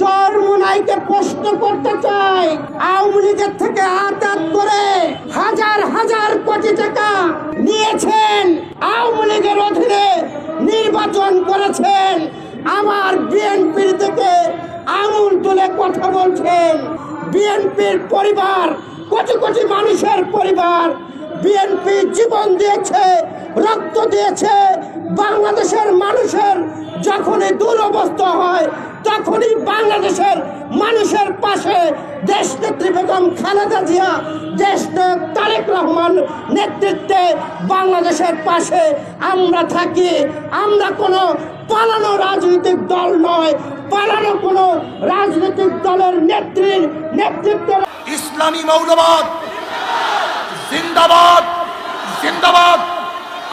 চরমুনাইকে প্রশ্ন করতে চাই, আওয়ামী লীগের থেকে আতাত করে হাজার হাজার কোটি টাকা নিয়েছেন, আওয়ামী লীগের অধীনে নির্বাচন করেছেন, আমার বিএনপির থেকে আঙুল তুলে কথা বলছেন। বিএনপির পরিবার, কোটি কোটি মানুষের পরিবার বিএনপি জীবন দিয়েছে, রক্ত দিয়েছে, বাংলাদেশের মানুষের যখনই দুরবস্থা হয়, তখনই বাংলাদেশের মানুষের পাশে দেশ নেত্রী বেগম খালেদা জিয়া দেশ তারেক রহমান নেতৃত্বে বাংলাদেশের পাশে আমরা থাকি। আমরা কোনো পালানো রাজনৈতিক দল নয়, পালানো কোনো রাজনৈতিক দলের নেত্রীর নেতৃত্বে ইসলামী মৌলবাদ। জিন্দাবাদ। জিন্দাবাদ।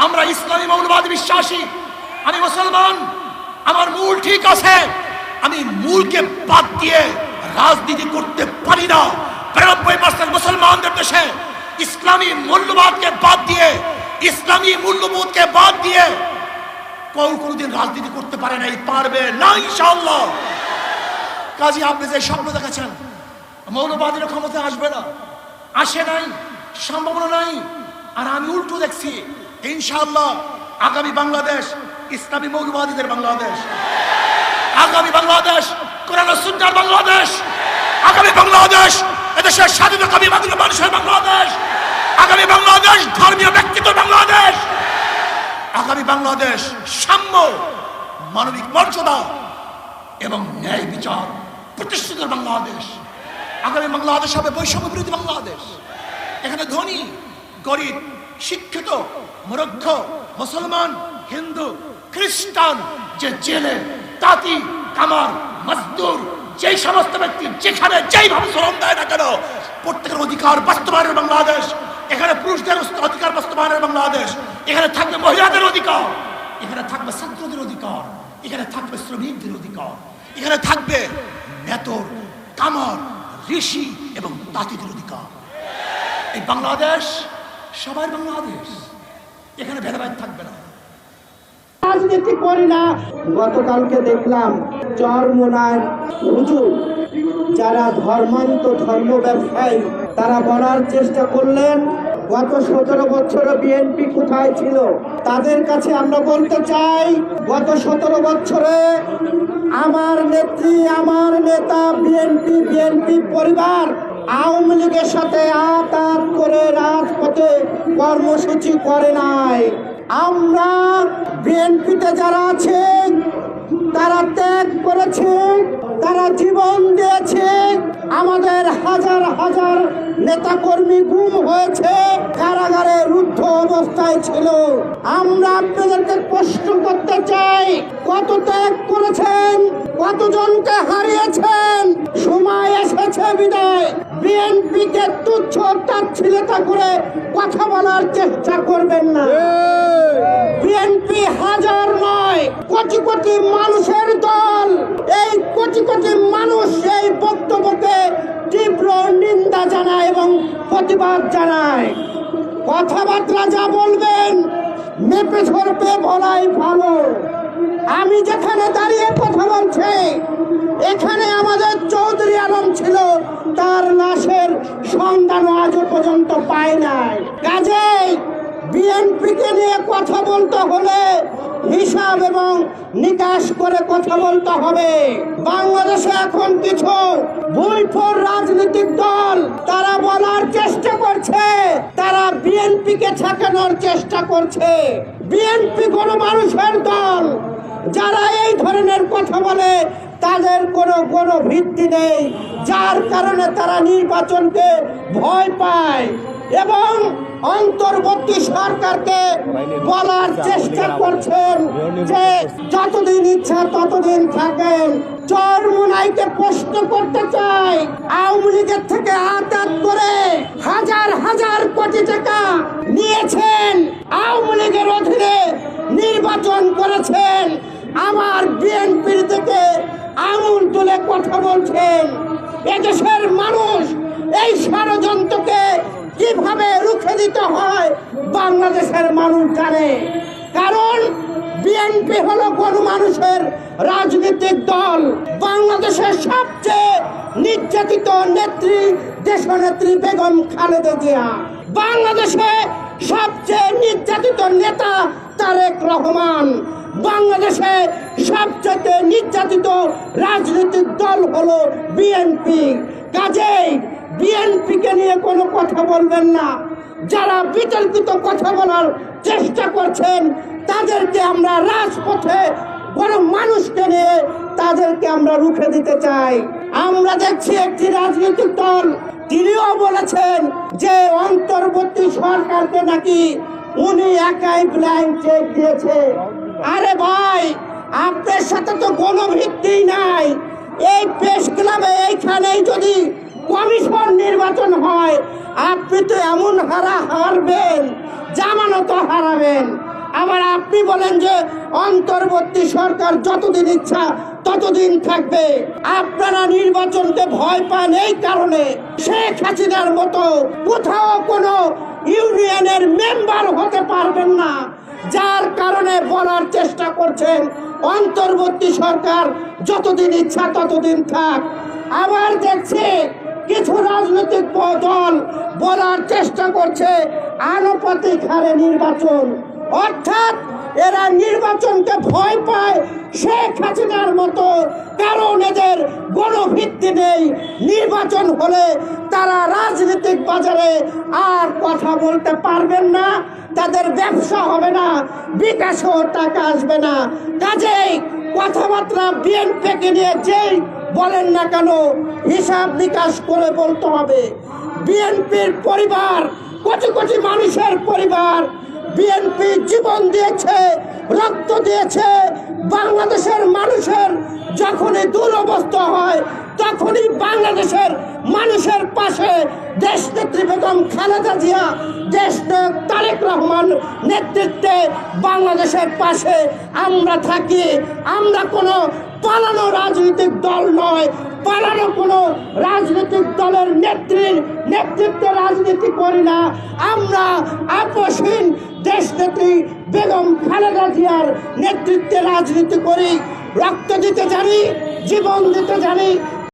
আমরা ইসলামী মৌলবাদ বিশ্বাসী। আমি মুসলমান। আমার মূল ঠিক আছে। আমি মূলকে বাদ দিয়ে রাজনীতি করতে পারি না। বিরানব্বই পার্সেন্ট মুসলমানদের দেশে ইসলামী মূল্যবাদকে বাদ দিয়ে, ইসলামী মূল্যবোধকে বাদ দিয়ে কেউ কোনোদিন রাজনীতি করতে পারে নাই, পারবে না ইনশাআল্লাহ। কাজী, আপনি যে স্বপ্ন দেখাচ্ছেন মৌলবাদীরা ক্ষমতায় আসবে না। আসে নাই, সম্ভাবনা নাই। আর আমি উল্টো দেখছি ইনশাল্লাহ আগামী বাংলাদেশ ইসলামী মৌলবাদীদের বাংলাদেশ। আগামী বাংলাদেশ, কোরআন সুন্দর বাংলাদেশ। আগামী বাংলাদেশ, এদেশের স্বাধীনতামী বাংলা মানুষের বাংলাদেশ। আগামী বাংলাদেশ, ধর্মীয় ব্যক্তিত্ব বাংলাদেশ। আগামী বাংলাদেশ, সাম্য, মানবিক মর্যাদা এবং ন্যায় বিচার প্রতিষ্ঠিত বাংলাদেশ। আগামী বাংলাদেশ হবে বৈষম্য বিরোধী বাংলাদেশ। এখানে ধনী, গরিব, শিক্ষিত, মূর্খ, মুসলমান, হিন্দু খ্রিস্টান যে জেলে, তাঁতি, কামার, মজদুর, যেই সমস্ত ব্যক্তি যেখানে যেইভাবে শ্রম দেয় না কেন, প্রত্যেকের অধিকার বাস্তবায়নের বাংলাদেশ, এখানে পুরুষদের অধিকার বাস্তবায়নের বাংলাদেশ, এখানে থাকবে মহিলাদের অধিকার, এখানে থাকবে ছাত্রদের অধিকার, এখানে থাকবে শ্রমিকদের অধিকার, এখানে থাকবে মেতর কামার, ঋষি এবং তাঁতিদের অধিকার। এই বাংলাদেশ সবার বাংলাদেশ, এখানে ভেদাভেদ থাকবে না। রাজনীতি করি না। গতকালকে দেখলাম চরমোনার হুজুর, যারা ধর্মান্ত ধর্ম ব্যবসায়ী, তারা বলার চেষ্টা করলেন, গত সতেরো বছর বিএনপি কোথায় ছিল? তাদের কাছে আমরা বলতে চাই, গত সতেরো বছরে আমার নেত্রী, আমার নেতা, বিএনপি বিএনপি পরিবার আওয়ামী লীগের সাথে আত করে রাজপথে কর্মসূচি করে নাই। আমরা বিএনপিতে যারা আছে তারা ত্যাগ করেছে তারা জীবন দিয়েছে। আমাদের হাজার হাজার নেতাকর্মী গুম হয়েছে। কারাগারে রুদ্ধ অবস্থায় ছিল। আমরা আপনাদেরকে প্রশ্ন করতে চাই কত ত্যাগ করেছেন? কতজনকে হারিয়েছেন? সময় এসেছে বিদায়। বিএনপিকে তুচ্ছ তাচ্ছিলতা করে কথা বলার চেষ্টা করবেন না। বিএনপি হাজার নয় কোটি কোটি মানুষের দল। এই কোটি কোটি মানুষ এই বক্তব্যকে প্রতিবাদ জানায়। কথাবার্তা যা বলবেন, মেপে ধরবে বলাই ভালো। আমি যেখানে দাঁড়িয়ে কথা বলছি, এখানে আমাদের চৌধুরী আলম ছিল, তার লাশের সন্ধান আজও পর্যন্ত পায় নাই। কাজেই বিএনপিকে নিয়ে কথা বলতে হলে হিসাব এবং নিকাশ করে কথা বলতে হবে। বাংলাদেশে এখন কিছু ভুলফোর রাজনৈতিক দল বিএনপিকে ঠেকানোর চেষ্টা করছে বিএনপি কোনো মানুষের দল। যারা এই ধরনের কথা বলে, তাদের কোনো কোনো ভিত্তি নেই। যার কারণে তারা নির্বাচনকে ভয় পায় এবং অন্তর্বর্তী সরকারকে বলার চেষ্টা করছেন যে যতদিন ইচ্ছা থাকেন চরমুনাইকে প্রশ্ন করতে চাই আওয়ামী লীগের থেকে আতাত করে হাজার হাজার কোটি টাকা নিয়েছেন। আওয়ামী লীগের অধীনে নির্বাচন করেছেন। আমার বিএনপির থেকে আঙুল তুলে কথা বলছেন। এদেশের মানুষ এই ষড়যন্ত্রকে কীভাবে রুখে দিতে হয়, বাংলাদেশের মানুষ জানে। কারণ বিএনপি হলো গণ মানুষের রাজনৈতিক দল। বাংলাদেশের সবচেয়ে নির্যাতিত নেত্রী, দেশনেত্রী বেগম খালেদা জিয়া। বাংলাদেশে সবচেয়ে নির্যাতিত নেতা তারেক রহমান। বাংলাদেশে সবচেয়ে নির্যাতিত রাজনৈতিক দল হলো বিএনপি। কাজেই বিএনপিকে নিয়ে কোনো কথা বলবেন না। যারা বিতর্কিত কথা বলার চেষ্টা করছেন তাদেরকে আমরা রাজপথে বড় মানুষকে নিয়ে তাদেরকে আমরা রুখে দিতে চাই। আমরা দেখছি একটি রাজনৈতিক দল, তিনিও বলেছেন যে অন্তর্বর্তী সরকারকে নাকি উনি একাই ব্ল্যাঙ্ক চেক দিয়েছে। আরে ভাই, আপনার সাথে তো কোনো ভিত্তি নাই। এই প্রেস ক্লাবে এইখানেই যদি কমিশন নির্বাচন হয়, আপনি তো এমন হারা হারবেন, জামানত হারাবেন। আবার আপনি বলেন যে অন্তর্বর্তী সরকার যতদিন ইচ্ছা ততদিন থাকবে। আপনারা নির্বাচনকে ভয় পান এই কারণে শেখ হাসিনার মতো কোথাও কোনো ইউনিয়নের মেম্বার হতে পারবেন না, যার কারণে বলার চেষ্টা করছেন অন্তর্বর্তী সরকার যতদিন ইচ্ছা ততদিন থাক। আবার দেখছে কিছু রাজনৈতিক দল বলার চেষ্টা করছে আনুপাতিক হারে নির্বাচন। অর্থাৎ এরা নির্বাচনকে ভয় পায় শেখ হাসিনার মতো, কারণ এদের গণভিত্তি নেই। নির্বাচন হলে তারা রাজনৈতিক বাজারে আর কথা বলতে পারবেন না, তাদের ব্যবসা হবে না, বিকাশও টাকা আসবে না। কাজেই কথাবার্তা বিএনপিকে নিয়ে যেই বলেন না কেন, হিসাব নিকাশ করে বলতে হবে। বিএনপির পরিবার কোটি কোটি মানুষের পরিবার বিএনপি জীবন দিয়েছে, রক্ত দিয়েছে, বাংলাদেশের মানুষের যখনই দুরবস্থা হয়, তখনই বাংলাদেশের মানুষের পাশে দেশ নেত্রী বেগম খালেদা জিয়া দেশ তারেক রহমান নেতৃত্বে বাংলাদেশের পাশে আমরা থাকি। আমরা কোনো পালানো রাজনৈতিক দল নয়, পালানো কোনো রাজনৈতিক দলের নেত্রীর নেতৃত্বে রাজনীতি করি না। আমরা আপসহীন দেশ বেগম খালেদা জিয়ার নেতৃত্বে রাজনীতি করি রক্ত দিতে জানি জীবন দিতে জানি